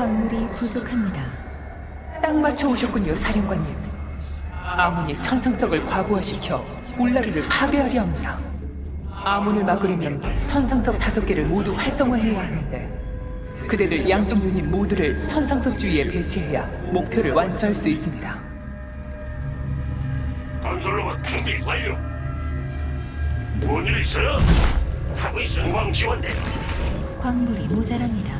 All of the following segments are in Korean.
광물이 부족합니다. 딱 맞춰 오셨군요, 사령관님. 아문이 천상석을 과부하시켜 울라르를 파괴하려 합니다. 아문을 막으려면 천상석 다섯 개를 모두 활성화해야 하는데 그대들 양쪽 유닛 모두를 천상석 주위에 배치해야 목표를 완수할 수 있습니다. 건설로봇 준비 완료. 뭔일 있어요? 하고 있어. 후방 지원대. 광물이 모자랍니다.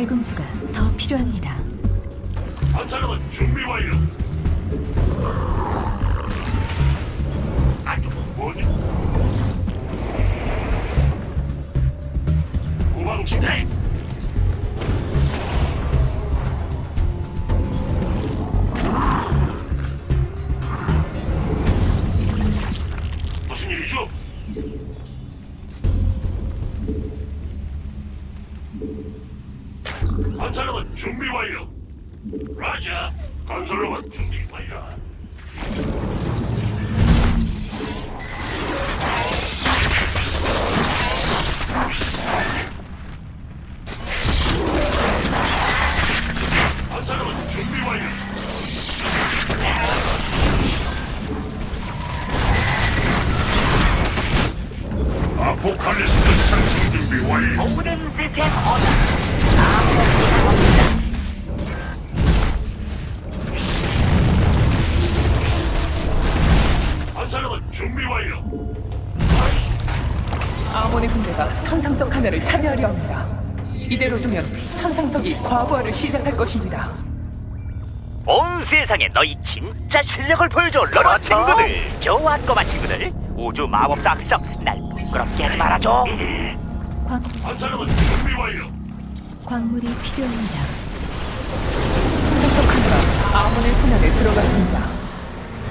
네, 대군주가 더 필요합니다. 건설로봇 준비 완료. 아몬의 군대가 천상석 하나를 차지하려 합니다. 이대로 두면 천상석이 과부하를 시작할 것입니다. 온 세상에 너희 진짜 실력을 보여줘 로봇 친구들 좋아 꼬마 친구들 우주 마법사 앞에서 날 부끄럽게 하지 말아줘 광, 건설로봇 준비 완료. 광물이 필요합니다. 천상석 하나가 아몬의 손 안에 들어갔습니다.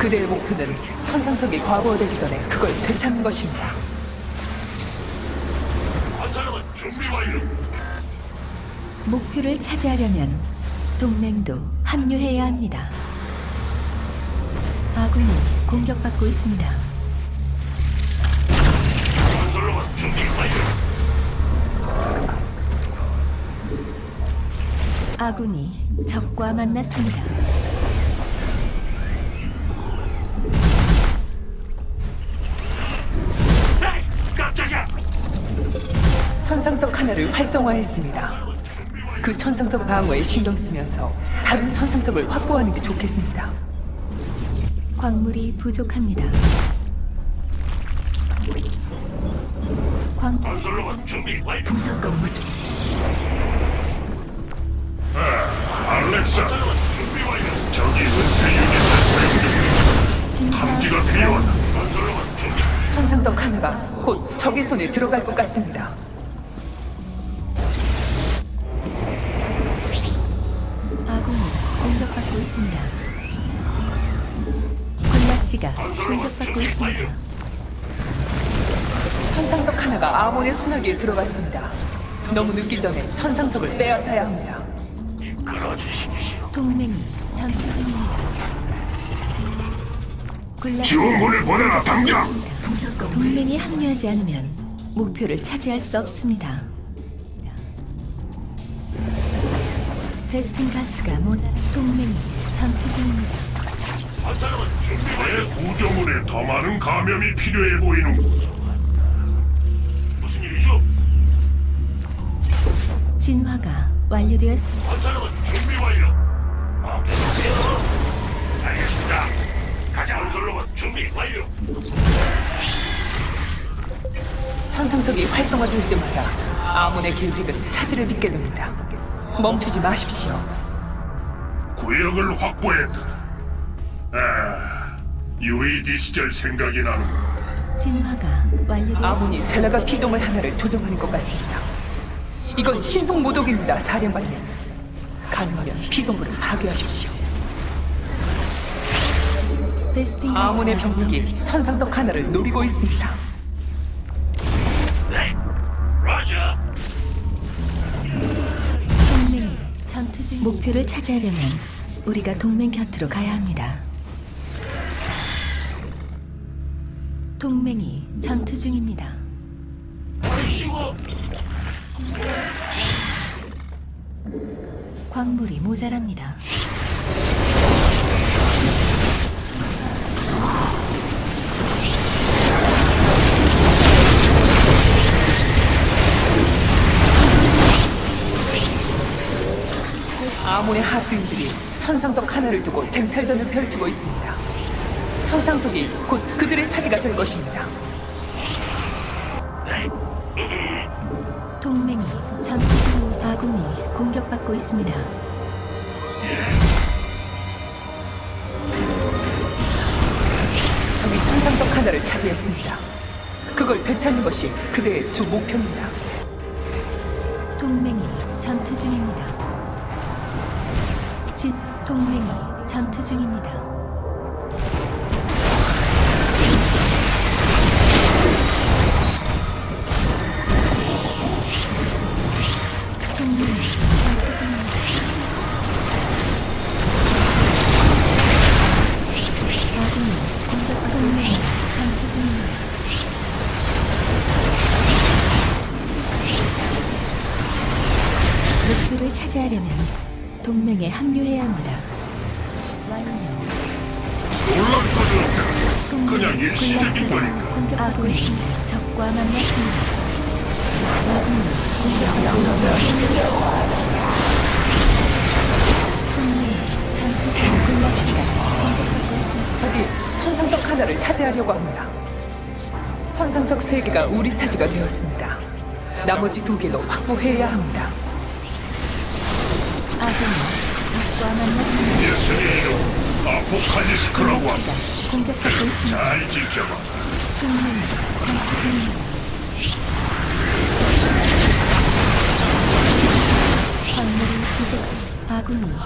그대의 목표는 천상석이 과부하되기 전에 그걸 되찾는 것입니다. 건설로봇 준비 완료. 목표를 차지하려면 동맹도 합류해야 합니다. 아군이 공격받고 있습니다. 건설로봇 준비 완료. 아군이 적과 만났습니다. 활성화했습니다. 그 천상석 방어에 신경 쓰면서 다른 천상석을 확보하는 게 좋겠습니다. 광물이 부족합니다. 광, 건설로봇 준비 완료. 알렉사, 건설로봇 준비 완료. 저기 은폐 유닛을 사용 중이다. 진화, 탐지가 필요하다. 준비. 천상석 하나가 곧 적의 손에 들어갈 것 같습니다. 군락지가 공격받고 있습니다. 천상석 하나가 아몬의 손아귀에 들어갔습니다. 너무 늦기 전에 천상석을 빼앗아야 합니다. 동맹이 전투 중입니다. 지원군을 보내라 당장. 동맹이 합류하지 않으면 목표를 차지할 수 없습니다. 베스핀 가스가 모자라 동맹이 전투 중입니다. 내 구조물에 더 많은 감염이 필요해 보이는군. 무슨 일이죠? 진화가 완료되었습니다. 건설로봇 준비 완료. 아, 계속하세요. 알겠습니다. 가자. 건설로봇 준비 완료. 천상석이 활성화될 때마다 아몬의 계획은 차질을 빚게 됩니다. 멈추지 마십시오. 구역을 확보했다. 아, UAD 시절 생각이 나는 진화가 완료되었습니다. 아몬이 젤라가 피조물 하나를 조종하는 것 같습니다. 이건 신속 모독입니다, 사령관님. 가능하면 피조물을 파괴하십시오. 베스핀 아몬의 병력이 천상석 하나를 노리고 있습니다. 네. 라자. 동맹이 전투 중 목표를 차지하려면 우리가 동맹 곁으로 가야 합니다. 동맹이 전투 중입니다. 광물이 모자랍니다. 아몬의 하수인들이 천상석 하나를 두고 쟁탈전을 펼치고 있습니다. 천상석이 곧 그들의 차지가 될 것입니다. 동맹이 전투 중 아군이 공격받고 있습니다. 적이 천상석 하나를 차지했습니다. 그걸 되찾는 것이 그들의 주 목표입니다. 동맹이 전투 중입니다. 진 동맹이 전투 중입니다. 목표를 차지하려면 동맹에 합류해야 합니다. 완료. 놀랄 것은 없다. 그냥 일시적인 거니까. 공격하고 있습니다. 적과 만났습니다. 아군이 있습니다. 동맹 전투 있습니다. 적이 천상석 하나를 차지하려고 합니다. 천상석 세 개가 우리 차지가 되었습니다. 나머지 두 개도 확보해야 합니다. 이름 아포칼리스크라고 군락지가 한다. 공격하고 있습니다. 잘 지켜봐.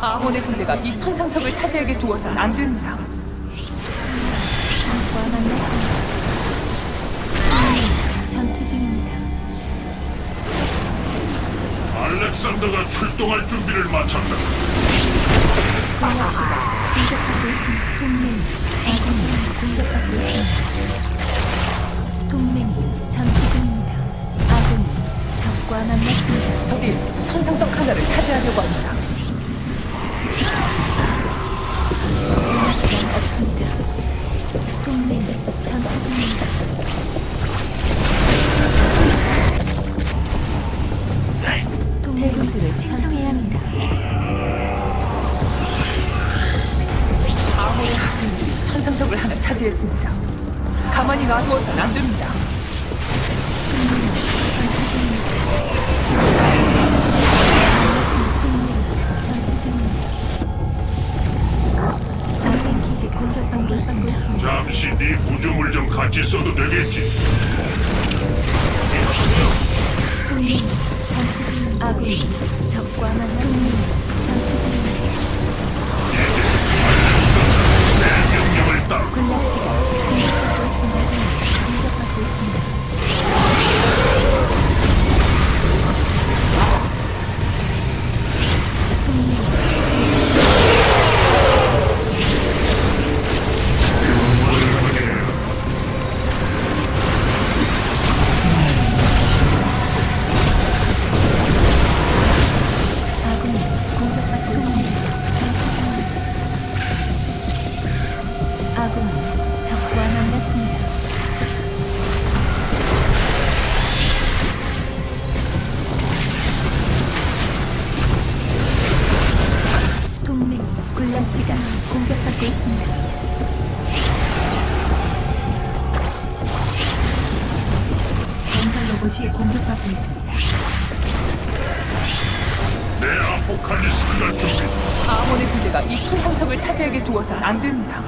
아몬의 군대가 이 천상석을 차지하게 두어선 안 됩니다. 전투 중입니다. 알렉산더가 출동할 준비를 마쳤다. 공격받고 있습니다. 동맹이 아군이 공격받고 있습니다. 동맹이 전투 중입니다. 아군이 적과 만났습니다. 적이 천상석 하나를 차지하려고 합니다. 시간 없습니다. 동맹이 전투 중입니다. 차지했습니다. 가만히 놔두어선 안 됩니다. 아군. 잠시 네 구조물 좀 같이 써도 되겠지? 아군이 적과 만났습니다. 곳이 공격받고 있습니다. 내 아포칼리스크가 준비. 아몬의 군대가 이 천상석을 차지하게 두어선 안 됩니다.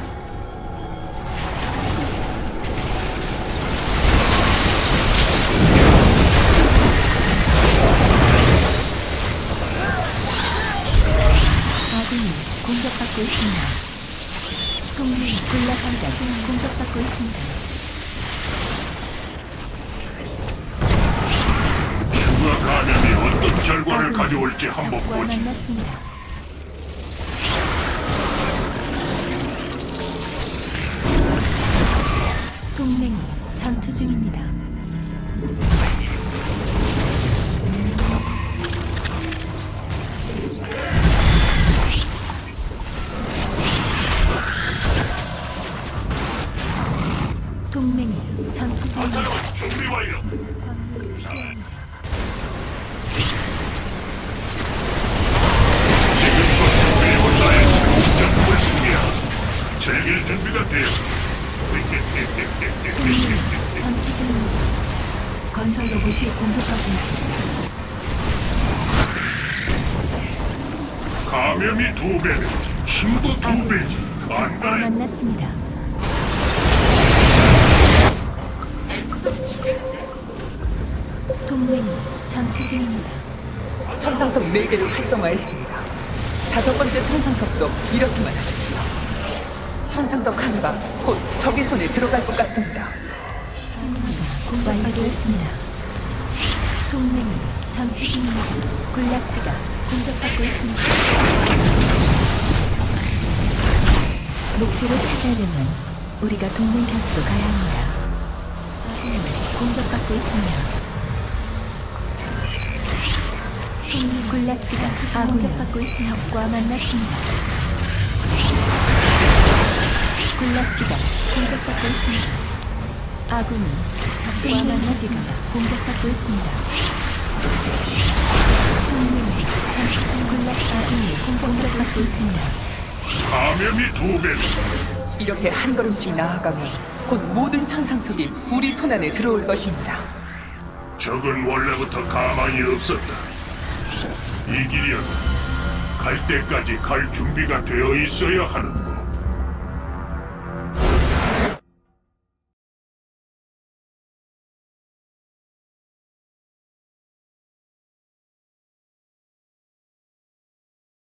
아군이 공격받고 있습니다. 동맹 군락함가 지금 공격받고 있습니다. 감염이 어떤 결과를 가져올지 한번 적과 보지. 만났습니다. 동맹이 전투 중입니다. 로봇이 공격받고 있습니다. 감염이 두 배는 힘도 두 배지. 적과 안가해. 만났습니다. 동맹이 전투 중입니다. 천상석 4개를 활성화했습니다. 다섯 번째 천상석도 이렇게만 하십시오. 천상석 하나가 곧 적의 손에 들어갈 것 같습니다. 공격받고 있습니다. 동맹이 전투 중입니다. 군락지가 공격받고 있습니다. 목표를 찾으려면 우리가 동맹 곁으로 가야 합니다. 아군이 공격받고 있습니다. 동맹 군락지가 공격받고 있습니다. 적과 만났습니다. 군락지가 공격받고 있습니다. 아군이 적과 만나지가 공격받고 있습니다. 동맹이 전투 군락 아군이 공격받고 있습니다. 감염이 두 배는 이렇게 한 걸음씩 나아가면 곧 모든 천상석이 우리 손안에 들어올 것입니다. 적은 원래부터 가만히 없었다. 이 길이야 갈 때까지 갈 준비가 되어 있어야 하는군.